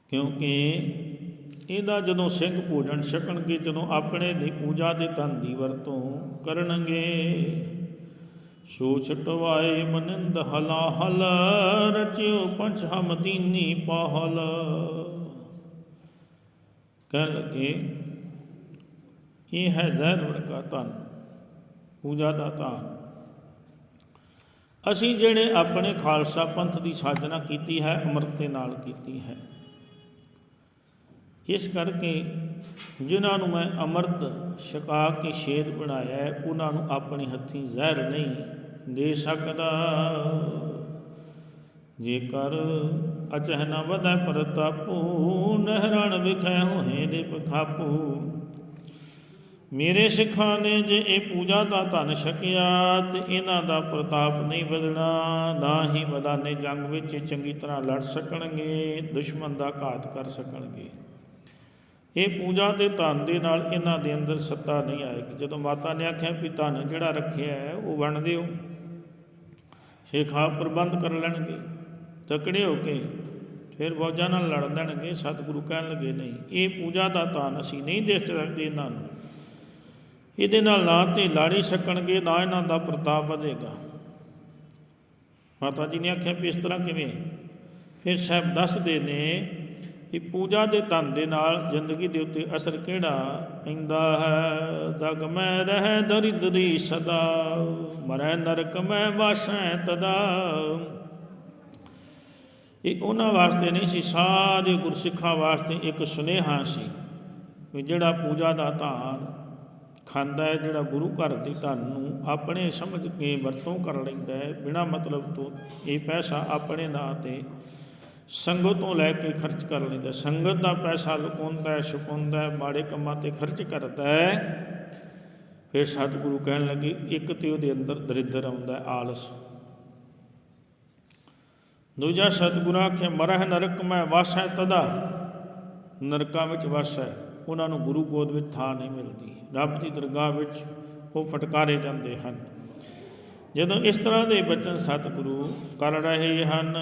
ਕਿਉਂਕਿ ਇਹਦਾ ਜਦੋਂ ਸਿੰਘ ਭੋਜਨ ਛਕਣਗੇ, ਜਦੋਂ ਆਪਣੇ ਦੀ ਪੂਜਾ ਦੇ ਧਨ ਦੀ ਵਰਤੋਂ ਕਰਨਗੇ ਸੋ ਛਟਵਾਏ ਮਨਿੰਦ ਹਲਾ ਹਲ ਰਚਿਓ ਪੰਚ ਹਮ ਦੀਨੀ ਪਾਹਲ। ਕਹਿ ਲਗੇ, ਇਹ ਹੈ ਜ਼ਹਿਰ ਵਰਗਾ ਧਨ, ਪੂਜਾ ਦਾ ਧਨ। ਅਸੀਂ ਜਿਹੜੇ ਆਪਣੇ ਖਾਲਸਾ ਪੰਥ ਦੀ ਸਾਜਨਾ ਕੀਤੀ ਹੈ, ਅੰਮ੍ਰਿਤ ਦੇ ਨਾਲ ਕੀਤੀ ਹੈ। ਇਸ ਕਰਕੇ ਜਿਨ੍ਹਾਂ ਨੂੰ ਮੈਂ ਅੰਮ੍ਰਿਤ ਛਕਾ ਕੇ ਸ਼ੇਦ ਬਣਾਇਆ ਹੈ, ਉਹਨਾਂ ਨੂੰ ਆਪਣੇ ਹੱਥੀਂ ਜ਼ਹਿਰ ਨਹੀਂ ਦੇ ਸਕਦਾ। ਜੇਕਰ ਅਚਹ ਨਾ ਵਧੈ ਪ੍ਰਤਾਪੂ, ਨਹਿਰਣ ਵਿਖੈ ਹੋਏ ਦੇ ਪਖਾਪੂ। ਮੇਰੇ ਸਿੱਖਾਂ ਨੇ ਜੇ ਇਹ ਪੂਜਾ ਦਾ ਧਨ ਛਕਿਆ, ਤੇ ਇਹਨਾਂ ਦਾ ਪ੍ਰਤਾਪ ਨਹੀਂ ਵਧਣਾ, ਨਾ ਹੀ ਮੈਦਾਨੇ ਜੰਗ ਵਿੱਚ ਚੰਗੀ ਤਰ੍ਹਾਂ ਲੜ ਸਕਣਗੇ, ਦੁਸ਼ਮਣ ਦਾ ਘਾਤ ਕਰ ਸਕਣਗੇ। ਇਹ ਪੂਜਾ ਦੇ ਧਨ ਦੇ ਨਾਲ ਇਹਨਾਂ ਦੇ ਅੰਦਰ ਸੱਤਾ ਨਹੀਂ ਆਏਗੀ। ਜਦੋਂ ਮਾਤਾ ਨੇ ਆਖਿਆ ਵੀ ਧਨ ਜਿਹੜਾ ਰੱਖਿਆ ਹੈ, ਉਹ ਵੰਡ ਦਿਓ। ਸ਼ੇਖਾ ਪ੍ਰਬੰਧ ਕਰ ਲੈਣਗੇ। ਤਕੜੇ ਹੋ ਕੇ ਫਿਰ ਫੌਜਾਂ ਨਾਲ ਲੜ ਦੇਣਗੇ ਸਤਿਗੁਰੂ ਕਹਿਣ ਲੱਗੇ, ਨਹੀਂ, ਇਹ ਪੂਜਾ ਦਾ ਧਨ ਅਸੀਂ ਨਹੀਂ ਦੇ ਸਕਦੇ ਇਹਨਾਂ ਨੂੰ। ਇਹਦੇ ਨਾਲ ਨਾ ਤੇ ਲਾੜੀ ਸਕਣਗੇ, ਨਾ ਇਹਨਾਂ ਦਾ ਪ੍ਰਤਾਪ ਵਧੇਗਾ। ਮਾਤਾ ਜੀ ਨੇ ਆਖਿਆ ਵੀ ਇਸ ਤਰ੍ਹਾਂ ਕਿਵੇਂ? ਫਿਰ ਸਾਹਿਬ ਦੱਸਦੇ ਨੇ ਕਿ ਪੂਜਾ ਦੇ ਧਨ ਦੇ ਨਾਲ ਜ਼ਿੰਦਗੀ ਦੇ ਉੱਤੇ ਅਸਰ ਕਿਹੜਾ ਪੈਂਦਾ ਹੈ? ਦਗ ਮੈਂ ਰਹਿ ਦਰਿਦਰੀ ਸਦਾ, ਮਰੈ ਨਰਕ ਮੈਂ ਵਾਸੈ ਤਦਾ। ਇਹ ਉਹਨਾਂ ਵਾਸਤੇ ਨਹੀਂ ਸੀ, ਸਾਰੇ ਗੁਰਸਿੱਖਾਂ ਵਾਸਤੇ ਇੱਕ ਸੁਨੇਹਾ ਸੀ ਵੀ ਜਿਹੜਾ ਪੂਜਾ ਦਾ ਧਨ ਖਾਂਦਾ ਹੈ, ਜਿਹੜਾ ਗੁਰੂ ਘਰ ਦੀ ਧਨ ਨੂੰ ਆਪਣੇ ਸਮਝ ਕੇ ਵਰਤੋਂ ਕਰ ਲੈਂਦਾ ਹੈ, ਬਿਨਾ ਮਤਲਬ ਤੋਂ ਇਹ ਪੈਸਾ ਆਪਣੇ ਨਾਂ ਤੇ ਸੰਗਤ ਤੋਂ ਲੈ ਕੇ ਖਰਚ ਕਰ ਲੈਂਦਾ ਸੰਗਤ ਦਾ ਪੈਸਾ ਲੁਕਾਉਂਦਾ ਹੈ, ਛੁਪਾਉਂਦਾ ਹੈ, ਮਾੜੇ ਕੰਮਾਂ ਤੇ ਖਰਚ ਕਰਦਾ ਹੈ। ਫਿਰ ਸਤਿਗੁਰੂ ਕਹਿਣ ਲੱਗੇ, ਇੱਕ ਤੇ ਉਹਦੇ ਅੰਦਰ ਦਰਿਦਰ ਆਉਂਦਾ ਆਲਸ। ਦੂਜਾ ਸਤਿਗੁਰੂ ਆਖੇ, ਮਰਹਿ ਨਰਕ ਮੈਂ ਵਾਸੈ ਤਦਾ। ਨਰਕਾਂ ਵਿੱਚ ਵਸ ਹੈ ਉਹਨਾਂ ਨੂੰ ਗੁਰੂ ਗੋਦ ਵਿੱਚ ਥਾਂ ਨਹੀਂ ਮਿਲਦੀ। ਰੱਬ ਦੀ ਦਰਗਾਹ ਵਿੱਚ ਉਹ ਫਟਕਾਰੇ ਜਾਂਦੇ ਹਨ। ਜਦੋਂ ਇਸ ਤਰ੍ਹਾਂ ਦੇ ਬਚਨ ਸਤਿਗੁਰੂ ਕਰ ਰਹੇ ਹਨ,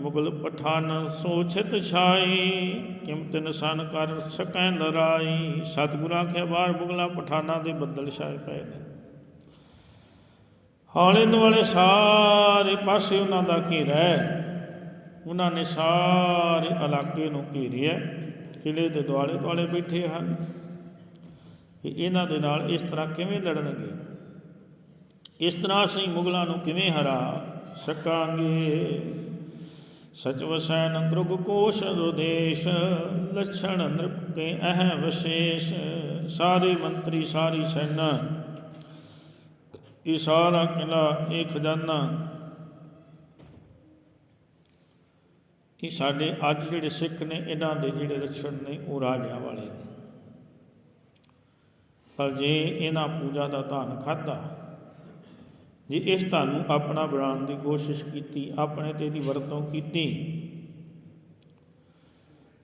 ਮੁਗਲ ਪਠਾਨ ਸੋਚਿਤ ਛਾਈ, ਕਿਮਤ ਨਿਸ਼ਾਨ ਕਰ ਸਕੈ ਨਰਾਈ। ਸਤਿਗੁਰਾਂ ਆਖਿਆ, ਬਾਹਰ ਮੁਗਲਾਂ ਪਠਾਨਾਂ ਦੇ ਬੱਦਲ ਛਾਏ ਪਏ ਨੇ। ਹਾਲੇ ਦੁਆਲੇ ਸਾਰੇ ਪਾਸੇ ਉਹਨਾਂ ਦਾ ਘੇਰਾ ਹੈ। ਉਹਨਾਂ ਨੇ ਸਾਰੇ ਇਲਾਕੇ ਨੂੰ ਘੇਰਿਆ ਕਿਲੇ ਦੇ ਦੁਆਲੇ ਦੁਆਲੇ ਬੈਠੇ ਹਨ। ਕਿ ਇਹਨਾਂ ਦੇ ਨਾਲ ਇਸ ਤਰ੍ਹਾਂ ਕਿਵੇਂ ਲੜਨਗੇ? ਇਸ ਤਰ੍ਹਾਂ ਅਸੀਂ ਮੁਗਲਾਂ ਨੂੰ ਕਿਵੇਂ ਹਰਾ ਸਕਾਂਗੇ? ਸਚ ਵਸੈਨ ਦ੍ਰੁਗ ਕੋਸ਼ ਦੁਦੇਸ਼ ਲਛਣ ਨ੍ਰਿਪ ਕੇ ਅਹ ਵਿਸ਼ੇਸ਼। ਸਾਰੇ ਮੰਤਰੀ, ਸਾਰੀ ਸੈਨਾ ਇਹ ਸਾਰਾ ਕਿਲਾ ਇਹ ਖਜ਼ਾਨਾ। ਇਹ ਸਾਡੇ ਅੱਜ ਜਿਹੜੇ ਸਿੱਖ ਨੇ, ਇਹਨਾਂ ਦੇ ਜਿਹੜੇ ਲੱਛਣ ਨੇ, ਉਹ ਰਾਜਿਆਂ ਵਾਲੇ ਨੇ। ਪਰ ਜੇ ਇਹਨਾਂ ਪੂਜਾ ਦਾ ਧਨ ਖਾਦਾ ਜੇ, ਇਸ ਧਨ ਨੂੰ ਆਪਣਾ ਬਣਾਉਣ ਦੀ ਕੋਸ਼ਿਸ਼ ਕੀਤੀ, ਆਪਣੇ ਤੇ ਦੀ ਵਰਤੋਂ ਕੀਤੀ।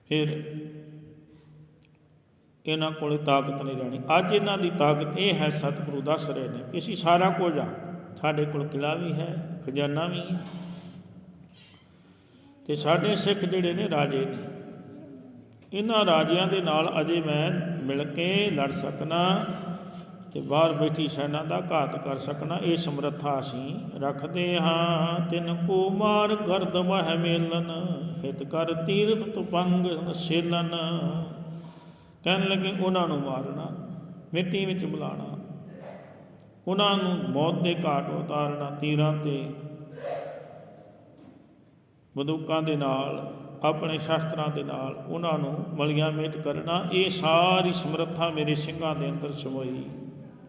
ਫਿਰ ਇਹਨਾਂ ਕੋਲ ਤਾਕਤ ਨਹੀਂ ਰਹਿਣੀ। ਅੱਜ ਇਹਨਾਂ ਦੀ ਤਾਕਤ ਇਹ ਹੈ, ਸਤਿਗੁਰੂ ਦੱਸ ਰਹੇ ਨੇ ਕਿ ਅਸੀਂ ਸਾਰਾ ਕੁਝ ਆ ਸਾਡੇ ਕੋਲ ਕਿਲਾ ਵੀ ਹੈ, ਖਜ਼ਾਨਾ ਵੀ ਹੈ। ਤੇ ਸਾਡੇ ਸਿੱਖ ਜਿਹੜੇ ਨੇ, ਰਾਜੇ ਨੇ। ਇਹਨਾਂ ਰਾਜਿਆਂ ਦੇ ਨਾਲ ਅਜੇ ਮੈਂ ਮਿਲ ਕੇ ਲੜ ਸਕਣਾ ਤੇ ਬਾਹਰ ਬੈਠੀ ਸੈਨਾ ਦਾ ਘਾਤ ਕਰ ਸਕਣਾ, ਇਹ ਸਮਰੱਥਾ ਅਸੀਂ ਰੱਖਦੇ ਹਾਂ। ਤਿਨ ਕੋ ਮਾਰ ਗਰਦ ਮਹਿ ਮੇਲਨ, ਹਿਤ ਕਰ ਤੀਰਥ ਤੁਪੰਗ ਸੇਲਨ। ਕਹਿਣ ਲੱਗੇ, ਉਹਨਾਂ ਨੂੰ ਮਾਰਨਾ, ਮਿੱਟੀ ਵਿੱਚ ਮਿਲਾਣਾ ਉਹਨਾਂ ਨੂੰ ਮੌਤ ਦੇ ਘਾਟ ਉਤਾਰਨਾ, ਤੀਰਾਂ ਤੇ ਬੰਦੂਕਾਂ ਦੇ ਨਾਲ, ਆਪਣੇ ਸ਼ਸਤਰਾਂ ਦੇ ਨਾਲ ਉਹਨਾਂ ਨੂੰ ਮਲੀਆਂ ਮੇਟ ਕਰਨਾ, ਇਹ ਸਾਰੀ ਸਮਰੱਥਾ ਮੇਰੇ ਸਿੰਘਾਂ ਦੇ ਅੰਦਰ ਸਮੋਈ।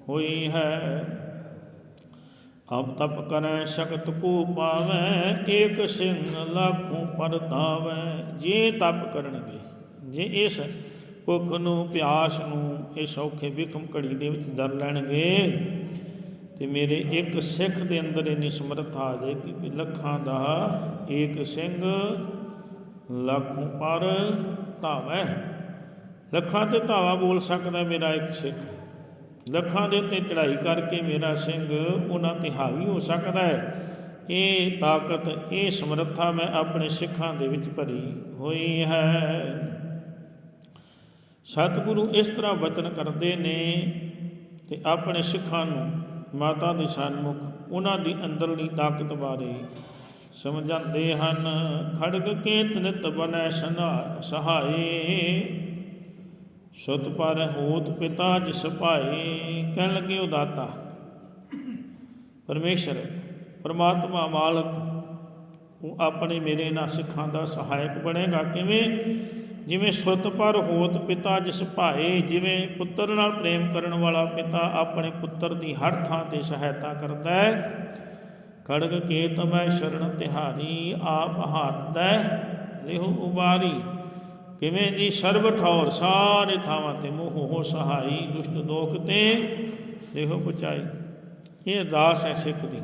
ਹੋਈ ਹੈ। ਆਪ ਤਪ ਕਰੈ ਸ਼ਕਤ ਕੋ ਪਾਵੈ, ਏਕ ਸਿੰਘ ਲੱਖੋਂ ਪਰਤਾਵੈ ਜੇ ਤਪ ਕਰਨਗੇ, ਜੇ ਇਸ ਭੁੱਖ ਨੂੰ, ਪਿਆਸ ਨੂੰ ਇਹ ਸੌਖੇ ਵਿਖਮ ਘੜੀ ਦੇ ਵਿੱਚ ਦਰ ਲੈਣਗੇ, ਤੇ ਮੇਰੇ ਇੱਕ ਸਿੱਖ ਦੇ ਅੰਦਰ ਇੰਨੀ ਸਮਰੱਥਾ ਆ ਜਾਏਗੀ ਕਿ ਲੱਖਾਂ ਦਾ ਏਕ ਸਿੰਘ ਲੱਖੋਂ ਪਰ ਧਾਵੈ। ਲੱਖਾਂ ਤੇ ਧਾਵਾ ਬੋਲ ਸਕਦਾ ਮੇਰਾ ਇੱਕ ਸਿੱਖ। ਲੱਖਾਂ ਦੇ ਉੱਤੇ ਚੜ੍ਹਾਈ ਕਰਕੇ ਮੇਰਾ ਸਿੰਘ ਉਹਨਾਂ ਤੇ ਹਾਵੀ ਹੋ ਸਕਦਾ ਹੈ। ਇਹ ਤਾਕਤ, ਇਹ ਸਮਰੱਥਾ ਮੈਂ ਆਪਣੇ ਸਿੱਖਾਂ ਦੇ ਵਿੱਚ ਭਰੀ ਹੋਈ ਹੈ। ਸਤਿਗੁਰੂ ਇਸ ਤਰ੍ਹਾਂ ਵਚਨ ਕਰਦੇ ਨੇ ਤੇ ਆਪਣੇ ਸਿੱਖਾਂ ਨੂੰ, ਮਾਤਾ ਦੇ ਸਨਮੁਖ ਉਹਨਾਂ ਦੀ ਅੰਦਰਲੀ ਤਾਕਤ ਬਾਰੇ ਸਮਝਾਉਂਦੇ ਹਨ। ਖੜਗ ਕੇ ਤਨਿਤ ਬਨੈ ਸਨਾ ਸਹਾਏ। ਸੁਤ ਪਰ ਹੋਤ ਪਿਤਾ ਜਿਸ ਭਾਏ, ਕਹਿਣ ਲੱਗੇ ਉਹ ਦਾਤਾ। ਪਰਮੇਸ਼ਰ, ਪਰਮਾਤਮਾ ਮਾਲਕ, ਉਹ ਆਪਣੇ ਮੇਰੇ ਨਾਲ ਸਿੱਖਾਂ ਦਾ ਸਹਾਇਕ ਬਣੇਗਾ। ਕਿਵੇਂ? ਜਿਵੇਂ ਸੁਤ ਪਰ ਹੋਤ ਪਿਤਾ ਜਿਸ ਭਾਏ, ਜਿਵੇਂ ਪੁੱਤਰ ਨਾਲ ਪ੍ਰੇਮ ਕਰਨ ਵਾਲਾ ਪਿਤਾ ਆਪਣੇ ਪੁੱਤਰ ਦੀ ਹਰ ਥਾਂ ਤੇ ਸਹਾਇਤਾ ਕਰਦਾ ਹੈ। ਖੜਗ ਕੇਤ ਮੈਂ ਸ਼ਰਨ ਤਿਹਾਰੀ, ਆਪ ਹੱਥੈ ਲਿਹੁ ਉਬਾਰੀ। ਕਿਵੇਂ ਜੀ ਸਰਬ ਠੌਰ ਸਾਰੇ ਥਾਵਾਂ ਤੇ ਮੋਹ ਹੋ ਸਹਾਈ, ਦੁਸ਼ਟ ਦੋਖ ਤੇ ਲਿਹੁ ਪਚਾਈ ਇਹ ਅਰਦਾਸ ਹੈ ਸਿੱਖ ਦੀ।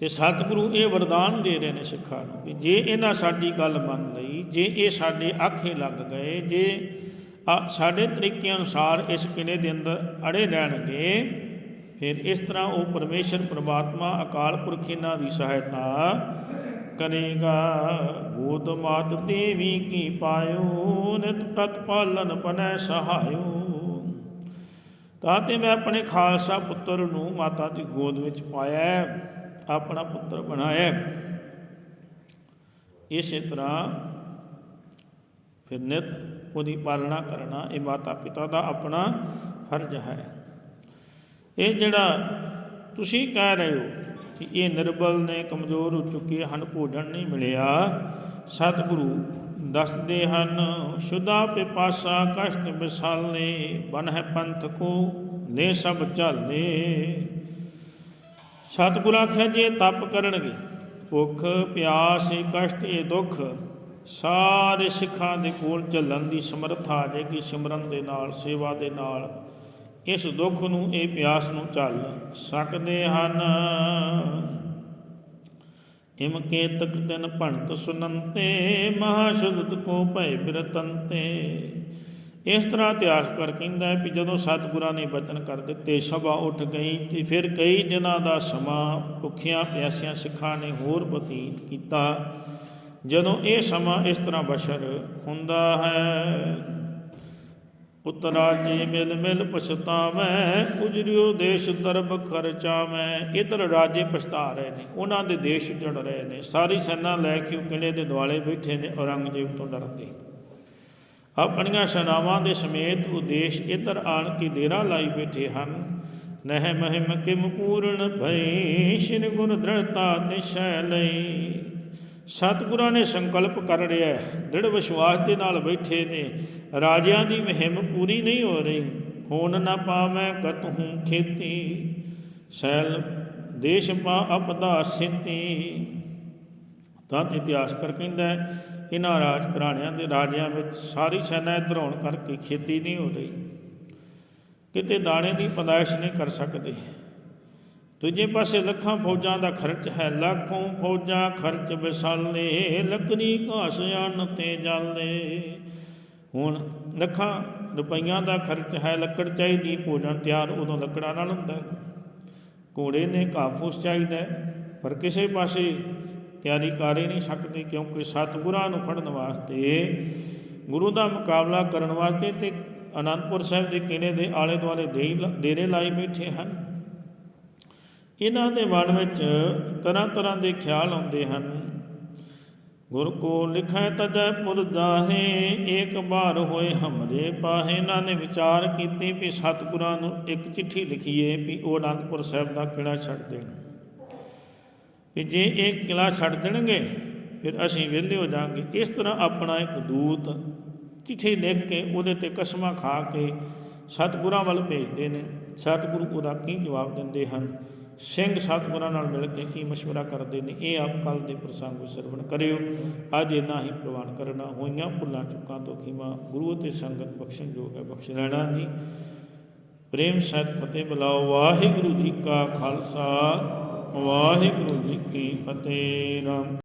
ਤੇ ਸਤਿਗੁਰੂ ਇਹ ਵਰਦਾਨ ਦੇ ਰਹੇ ਨੇ ਸਿੱਖਾਂ ਨੂੰ ਕਿ ਜੇ ਇਹਨਾਂ ਸਾਡੀ ਗੱਲ ਮੰਨ ਲਈ, ਜੇ ਇਹ ਸਾਡੇ ਆਖੇ ਲੱਗ ਗਏ, ਜੇ ਸਾਡੇ ਤਰੀਕੇ ਅਨੁਸਾਰ ਇਸ ਕਿਲੇ ਦੇ ਅੰਦਰ ਅੜੇ ਰਹਿਣਗੇ, ਫਿਰ ਇਸ ਤਰ੍ਹਾਂ ਉਹ ਪਰਮੇਸ਼ਰ, ਪ੍ਰਮਾਤਮਾ, ਅਕਾਲ ਪੁਰਖ ਇਹਨਾਂ ਦੀ ਸਹਾਇਤਾ ਕਰੇਗਾ। ਗੋਦ ਮਾਤ ਦੇਵੀ ਕੀ ਪਾਇਓ, ਨਿਤ ਪ੍ਰਤਪਾਲਨ ਬਨੈ ਸਹਾਇਓ। ਤਾਂ ਤੇ ਮੈਂ ਆਪਣੇ ਖਾਲਸਾ ਪੁੱਤਰ ਨੂੰ ਮਾਤਾ ਦੀ ਗੋਦ ਵਿੱਚ ਪਾਇਆ, ਆਪਣਾ ਪੁੱਤਰ ਬਣਾਇਆ। ਇਸੇ ਤਰ੍ਹਾਂ ਫਿਰ ਨਿਤ ਉਹਦੀ ਪਾਲਣਾ ਕਰਨਾ ਇਹ ਮਾਤਾ ਪਿਤਾ ਦਾ ਆਪਣਾ ਫਰਜ਼ ਹੈ। ਇਹ ਜਿਹੜਾ ਤੁਸੀਂ ਕਹਿ ਰਹੇ ਹੋ ਕਿ ਇਹ ਨਿਰਬਲ ਨੇ ਕਮਜ਼ੋਰ ਹੋ ਚੁੱਕੇ ਹਨ, ਭੋਜਨ ਨਹੀਂ ਮਿਲਿਆ। ਸਤਿਗੁਰੂ ਦੱਸਦੇ ਹਨ ਸ਼ੁਦਾ ਪਿਪਾਸਾ ਕਸ਼ਟ ਵਿਸਾਲਨੇ ਬਨ ਹੈ ਪੰਥ ਕੋ ਨੇ ਸਭ ਝਾਲੇ ਸਤਿਗੁਰ ਆਖਿਆ, ਜੇ ਤਪ ਕਰਨਗੇ, ਭੁੱਖ, ਪਿਆਸ, ਇਹ ਕਸ਼ਟ, ਇਹ ਦੁੱਖ, ਸਾਰੇ ਸਿੱਖਾਂ ਦੇ ਕੋਲ ਝੱਲਣ ਦੀ ਸਮਰੱਥਾ ਆ ਜਾਏਗੀ, ਸਿਮਰਨ ਦੇ ਨਾਲ, ਸੇਵਾ ਦੇ ਨਾਲ। ਇਸ ਦੁੱਖ ਨੂੰ, ਇਹ ਪਿਆਸ ਨੂੰ ਚੱਲ ਸਕਦੇ ਹਨ। ਇਮ ਕੇਤਕ ਤਿਨ ਭਣਤ ਸੁਨੰਤੇ, ਮਹਾਸ਼ੁਦਤ ਕੋ ਭੈ ਬਿਰਤੰਤੇ। ਇਸ ਤਰ੍ਹਾਂ ਇਤਿਹਾਸ ਕਰ ਕਹਿੰਦਾ ਹੈ ਵੀ ਜਦੋਂ ਸਤਿਗੁਰਾਂ ਨੇ ਬਚਨ ਕਰ ਦਿੱਤੇ, ਸਭਾ ਉੱਠ ਗਈ ਤੇ ਫਿਰ ਕਈ ਦਿਨਾਂ ਦਾ ਸਮਾਂ ਭੁੱਖਿਆਂ ਪਿਆਸਿਆਂ ਸਿੱਖਾਂ ਨੇ ਹੋਰ ਬਤੀਤ ਕੀਤਾ। ਜਦੋਂ ਇਹ ਸਮਾਂ ਇਸ ਤਰ੍ਹਾਂ ਬਸ਼ਰ ਹੁੰਦਾ ਹੈ ਉਤਰਾ ਜੀ ਮਿਲ ਮਿਲ ਪਛਤਾਵੈ, ਉਜਰਿਓ ਦੇਸ਼ ਦਰਬ ਖਰਚਾਵੈ। ਇਧਰ ਰਾਜੇ ਪਛਤਾ ਰਹੇ ਨੇ, ਉਹਨਾਂ ਦੇ ਦੇਸ਼ ਜੜ ਰਹੇ ਨੇ। ਸਾਰੀ ਸੈਨਾ ਲੈ ਕੇ ਉਹ ਕਿਲੇ ਦੇ ਦੁਆਲੇ ਬੈਠੇ ਨੇ, ਔਰੰਗਜ਼ੇਬ ਤੋਂ ਡਰਦੇ। ਆਪਣੀਆਂ ਸੈਨਾਵਾਂ ਦੇ ਸਮੇਤ ਉਹ ਦੇਸ਼ ਇਧਰ ਆਣ ਕੇ ਡੇਰਾ ਲਾਈ ਬੈਠੇ ਹਨ। ਨਹਿ ਮਹਿਮ ਕਿਮ ਪੂਰਨ ਭਈ, ਸ਼੍ਰੀ ਗੁਰ ਦ੍ਰਿੜਤਾ ਨਿਸ਼ੈ ਲਈ। ਸਤਿਗੁਰਾਂ ਨੇ ਸੰਕਲਪ ਕਰ ਰਿਹਾ ਹੈ। ਦ੍ਰਿੜ ਵਿਸ਼ਵਾਸ ਦੇ ਨਾਲ ਬੈਠੇ ਨੇ। ਰਾਜਿਆਂ ਦੀ ਮਹਿਮ ਪੂਰੀ ਨਹੀਂ ਹੋ ਰਹੀ। ਹੋਣ ਨਾ ਪਾਵੈ ਕਤਹੂ ਖੇਤੀ। ਸੈਲ ਦੇਸ਼ ਪਾ ਅਪਦਾ ਸਿੱਤੀ। ਤਾਂ ਇਤਿਹਾਸਕਰ ਕਹਿੰਦਾ ਇਹਨਾਂ ਰਾਜ ਘਰਾਣਿਆਂ ਦੇ ਰਾਜਿਆਂ ਵਿੱਚ ਸਾਰੀ ਸੈਨਾ ਇੱਧਰ ਕਰਕੇ ਖੇਤੀ ਨਹੀਂ ਹੋ ਰਹੀ। ਕਿਤੇ ਦਾਣੇ ਦੀ ਪਦਾਇਸ਼ ਨਹੀਂ ਕਰ ਸਕਦੇ। ਦੂਜੇ ਪਾਸੇ ਲੱਖਾਂ ਫੌਜਾਂ ਦਾ ਖਰਚ ਹੈ, ਲੱਖੋਂ ਫੌਜਾਂ ਖਰਚ ਵਿਸਾਲੇ, ਲੱਕੜੀ ਘਾਸ ਅੰਨ ਤੇ ਜਾਲੇ। ਹੁਣ ਲੱਖਾਂ ਰੁਪਈਆਂ ਦਾ ਖਰਚ ਹੈ, ਲੱਕੜ ਚਾਹੀਦੀ, ਭੋਜਨ ਤਿਆਰ ਉਦੋਂ ਲੱਕੜਾਂ ਨਾਲ ਹੁੰਦਾ ਘੋੜੇ ਨੇ ਕਾਫੂਸ ਚਾਹੀਦਾ ਪਰ ਕਿਸੇ ਪਾਸੇ ਤਿਆਰੀ ਕਰ ਹੀ ਨਹੀਂ ਸਕਦੇ, ਕਿਉਂਕਿ ਸਤਿਗੁਰਾਂ ਨੂੰ ਫੜਨ ਵਾਸਤੇ, ਗੁਰੂ ਦਾ ਮੁਕਾਬਲਾ ਕਰਨ ਵਾਸਤੇ ਤੇ ਅਨੰਦਪੁਰ ਸਾਹਿਬ ਦੇ ਕਿਲੇ ਦੇ ਆਲੇ ਦੁਆਲੇ ਦੇਈ- ਡੇਰੇ ਲਾਈ ਬੈਠੇ ਹਨ। ਇਹਨਾਂ ਦੇ ਮਨ ਵਿੱਚ ਤਰ੍ਹਾਂ ਤਰ੍ਹਾਂ ਦੇ ਖਿਆਲ ਆਉਂਦੇ ਹਨ। ਗੁਰ ਕੋ ਲਿਖੈ ਤਜੈ ਪੁਰ ਜਾਹੇ ਏਕ ਬਾਰ ਹੋਏ ਹਮਰੇ ਪਾਹੇ। ਇਹਨਾਂ ਨੇ ਵਿਚਾਰ ਕੀਤੀ ਵੀ ਸਤਿਗੁਰਾਂ ਨੂੰ ਇੱਕ ਚਿੱਠੀ ਲਿਖੀਏ ਵੀ ਉਹ ਅਨੰਦਪੁਰ ਸਾਹਿਬ ਦਾ ਕਿਲਾ ਛੱਡ ਦੇਣ। ਵੀ ਜੇ ਇਹ ਕਿਲਾ ਛੱਡ ਦੇਣਗੇ, ਫਿਰ ਅਸੀਂ ਵਿਹਲੇ ਹੋ ਜਾਾਂਗੇ ਇਸ ਤਰ੍ਹਾਂ ਆਪਣਾ ਇੱਕ ਦੂਤ ਚਿੱਠੀ ਲਿਖ ਕੇ ਉਹਦੇ ਤੇ ਕਸਮਾਂ ਖਾ ਕੇ ਸਤਿਗੁਰਾਂ ਵੱਲ ਭੇਜਦੇ ਨੇ। ਸਤਿਗੁਰੂ ਉਹਦਾ ਕੀ ਜਵਾਬ ਦਿੰਦੇ ਹਨ? ਸਿੰਘ ਸਤਿਗੁਰਾਂ ਨਾਲ ਮਿਲ ਕੇ ਕੀ مشورہ ਕਰਦੇ ਨੇ ਇਹ ਆਪ ਕੱਲ ਦੇ ਪ੍ਰਸੰਗ ਸਰਵਣ ਕਰਿਓ ਅੱਜ ਇਨਾ ਹੀ ਪ੍ਰਵਾਨ ਕਰਨਾ ਹੋਈਆਂ ਭੁੱਲਾਂ ਚੁੱਕਾਂ ਤੋਂ ਖੀਮਾ ਗੁਰੂ ਤੇ ਸੰਗਤ ਬਖਸ਼ਣ ਜੋਗ ਹੈ ਬਖਸ਼ ਲੈਣਾ ਜੀ ਪ੍ਰੇਮ ਸਹਿਤ ਫਤਿਹ ਬੁਲਾਓ ਵਾਹਿਗੁਰੂ ਜੀ ਕਾ ਖਾਲਸਾ ਵਾਹਿਗੁਰੂ ਜੀ ਕੀ ਫਤਿਹ ਰਾਮ